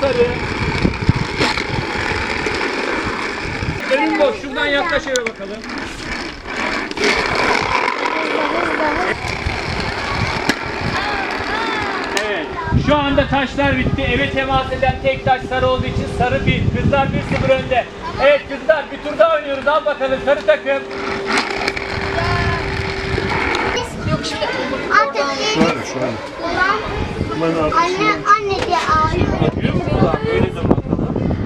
Sarı. Önün boş. Şuradan yaklaş eve bakalım. Evet. Şu anda taşlar bitti. Eve temas eden tek taş sarı olduğu için sarı bir. Kızlar 1-0 önde. Evet kızlar bir tur daha oynuyoruz. Al bakalım sarı takım. Yok şimdi Şöyle şöyle. Anne anne diye ağlıyor. Görüyor musun ulan? Böyle dur bakalım.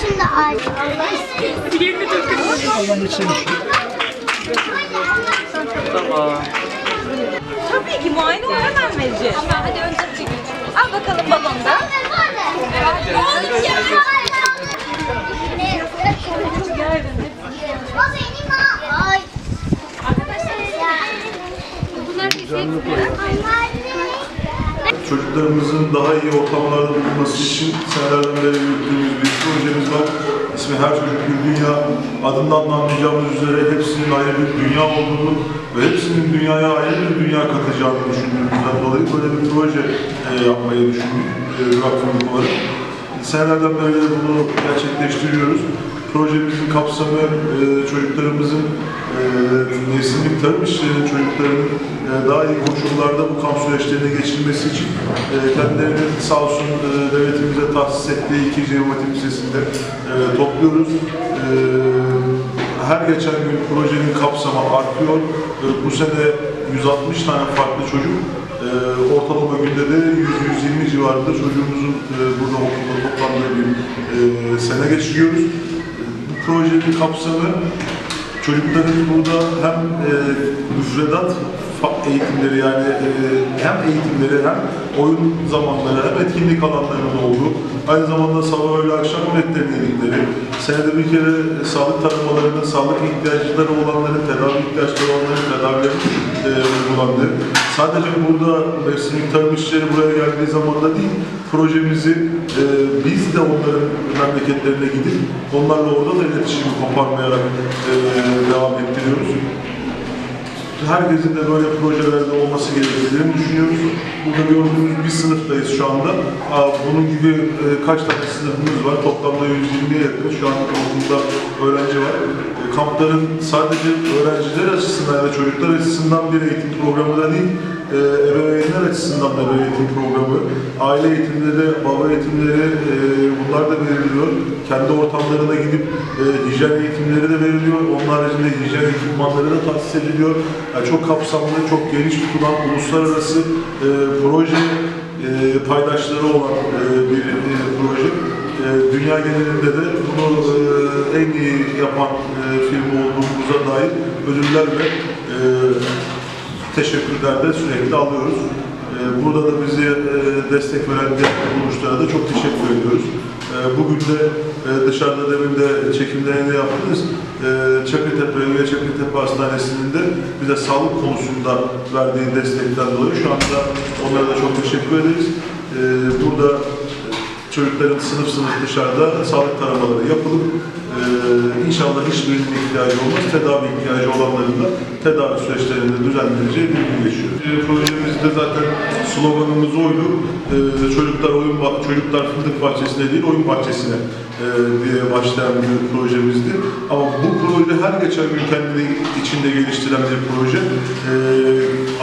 Şimdi ağlıyor. Tamam. Tabii ki muayene olur hemen vereceğiz. Ama hadi önce çekin. Al bakalım balonu da. O benim ha. Ay. Bunlar bir şey Çocuklarımızın daha iyi ortamlarda bulunması için senelerden beri yürüttüğümüz bir projemiz var. İsmi Her Çocuk Bir Dünya. Adından da anlayacağımız üzere hepsinin ayrı bir dünya olduğunu ve hepsinin dünyaya ayrı bir dünya katacağını düşündüğümüzden dolayı böyle bir proje e, yapmayı düşündük. E, vakfımız olarak. Senelerden beri bunu gerçekleştiriyoruz. Projemizin kapsamı e, çocuklarımızın e, mevsimlik tarım işlerinin çocukların e, daha iyi koşullarda bu kamp süreçlerine geçirmesi için e, kendilerini sağ olsun e, devletimize tahsis ettiği iki Cevatim Lisesi'nde e, topluyoruz. E, her geçen gün projenin kapsamı artıyor. E, bu sene 160 tane farklı çocuk e, ortalama günde de 100-120 civarında çocuğumuzun e, burada okulda toplandığı bir sene geçiriyoruz. Projenin kapsamı çocukların burada hem e, müfredat eğitimleri yani e, hem eğitimleri hem oyun zamanları hem etkinlik alanlarının olduğu aynı zamanda sabah öğle akşam öğretmenleri yedikleri senede bir kere sağlık taramalarının sağlık ihtiyacları olanların tedavi ihtiyaçları olanların tedavileri uygulandığı sadece burada mevsimlik tarım işleri buraya geldiği zaman da değil projemizi e, biz de onların memleketlerine gidip onlarla orada da iletişimi koparmayarak e, devam ettiriyoruz. Herkesin de böyle projelerde olması gerektiğini düşünüyoruz. Burada gördüğümüz bir sınıftayız şu anda. Bunun gibi e, kaç tane sınıfımız var? Toplamda 120'ye yakın şu an okulda öğrenci var. E, Kampların sadece öğrenciler açısından ya da çocuklar açısından bir eğitim programı da değil, e, ebeveynler açısından da eğitim programı. Aile eğitimleri, baba eğitimleri e, bunlar da veriliyor. Kendi ortamlarına gidip e, hijyen eğitimleri de veriliyor. Onun haricinde hijyen ekipmanları da tahsis ediliyor. Yani çok kapsamlı, çok geniş tutulan uluslararası e, proje e, paydaşları olan e, bir e, proje. E, dünya genelinde de bunu e, en iyi yapan e, firma olduğumuza dair ödüller ve e, teşekkürler de sürekli alıyoruz. Ee, Burada da bize e, destek veren diğer kuruluşlara da çok teşekkür ediyoruz. Ee, Bugün de e, dışarıda demin de çekimlerini yaptınız. Ee, Çakırtepe, Üye Çakırtepe Hastanesi'nin de bize sağlık konusunda verdiği destekten dolayı şu anda onlara da çok teşekkür ederiz. Burada çocukların sınıf sınıf dışarıda sağlık taramaları yapılıp e, inşallah hiçbirinin ihtiyacı olmaz. Tedavi ihtiyacı olanların da tedavi süreçlerinde düzenleneceği bir gün geçiyor. E, projemizde zaten sloganımız oydu. E, çocuklar oyun çocuklar fındık bahçesine değil oyun bahçesine e, diye başlayan bir projemizdi. Ama bu proje her geçen gün kendini içinde geliştiren bir proje. E,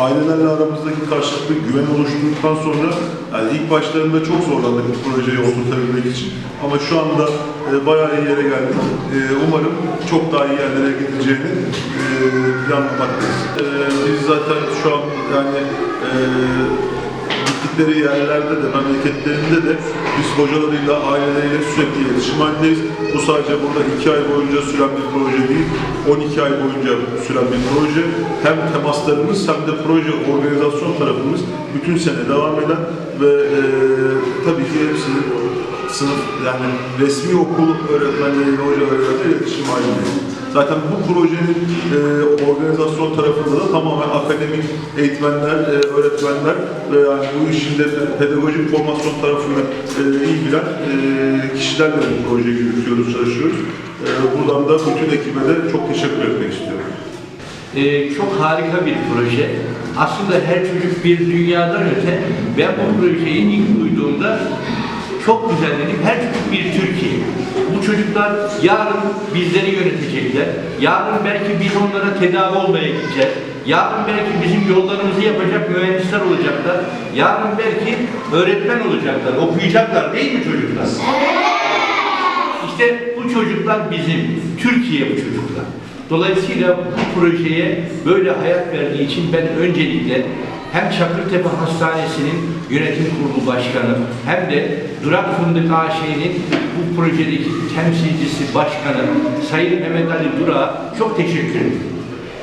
ailelerle aramızdaki karşılıklı güven oluşturduktan sonra yani ilk başlarında çok zorlandık bu projeyi oturtabilmek için. Ama şu anda e, bayağı iyi yere geldik. E, umarım çok daha iyi yerlere gideceğini e, planlamaktayız. E, biz zaten şu an yani e, gittikleri yerlerde de, memleketlerinde de biz hocalarıyla, aileleriyle sürekli iletişim halindeyiz. Bu sadece burada iki ay boyunca süren bir proje değil, 12 ay boyunca süren bir proje. Hem temaslarımız hem de proje organizasyon tarafımız bütün sene devam eden ve e, tabii ki hepsinin sınıf yani resmi okul öğretmenleriyle, hocalarıyla da iletişim halindeyiz. Zaten bu projenin e, organizasyon tarafında da tamamen akademik eğitmenler, e, öğretmenler ve yani bu işin de pedagojik formasyon tarafını e, iyi bilen e, kişilerle bu projeyi yürütüyoruz, çalışıyoruz. E, buradan da bütün ekibe de çok teşekkür etmek istiyorum. Ee, çok harika bir proje. aslında her çocuk bir dünyadan öte ben bu projeyi ilk duyduğumda çok güzel dedim. Her çocuk bir Türkiye. Bu çocuklar yarın bizleri yönetecekler. Yarın belki biz onlara tedavi olmaya gideceğiz. Yarın belki bizim yollarımızı yapacak mühendisler olacaklar. Yarın belki öğretmen olacaklar, okuyacaklar değil mi çocuklar? İşte bu çocuklar bizim, Türkiye bu çocuklar. Dolayısıyla bu projeye böyle hayat verdiği için ben öncelikle hem Çakırtepe Hastanesi'nin yönetim kurulu başkanı hem de Durak Fındık AŞ'nin bu projedeki temsilcisi başkanı Sayın Mehmet Ali Durak'a çok teşekkür ederim.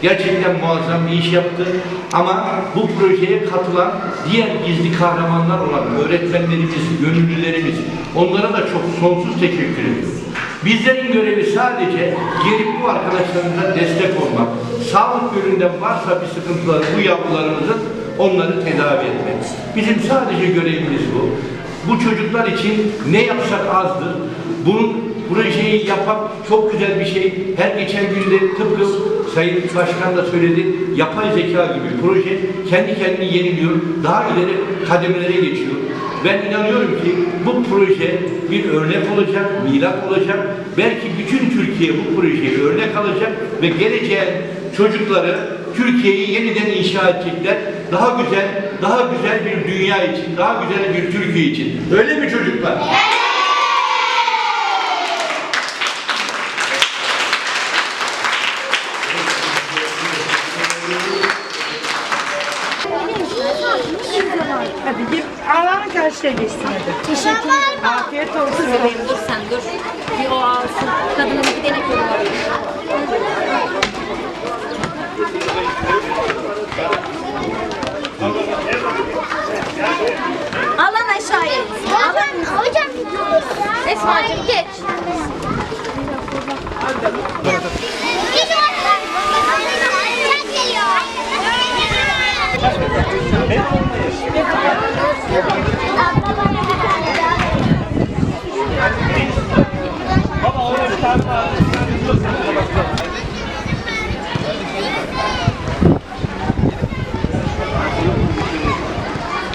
Gerçekten muazzam bir iş yaptı ama bu projeye katılan diğer gizli kahramanlar olan öğretmenlerimiz, gönüllülerimiz onlara da çok sonsuz teşekkür ediyorum. Bizlerin görevi sadece gelip bu arkadaşlarımıza destek olmak. Sağlık yönünden varsa bir sıkıntıları bu yavrularımızın onları tedavi etmek. Bizim sadece görevimiz bu. Bu çocuklar için ne yapsak azdır. Bunun projeyi yapan çok güzel bir şey. Her geçen günde tıpkı Sayın Başkan da söyledi. Yapay zeka gibi proje kendi kendini yeniliyor. Daha ileri kademelere geçiyor. Ben inanıyorum ki bu proje bir örnek olacak, milat olacak. Belki bütün Türkiye bu projeye örnek alacak ve geleceğin çocukları Türkiye'yi yeniden inşa edecekler. Daha güzel, daha güzel bir dünya için, daha güzel bir Türkiye için. Öyle mi çocuklar? Hadi git Allah'ın karşıya geçsin hadi. Teşekkür ederim. Afiyet olsun. Dur sen dur. Bir o alsın. Kadının bir tane kolu var. Alan aşağıya. Hocam, hocam. Esma'cığım geç. Geliyor.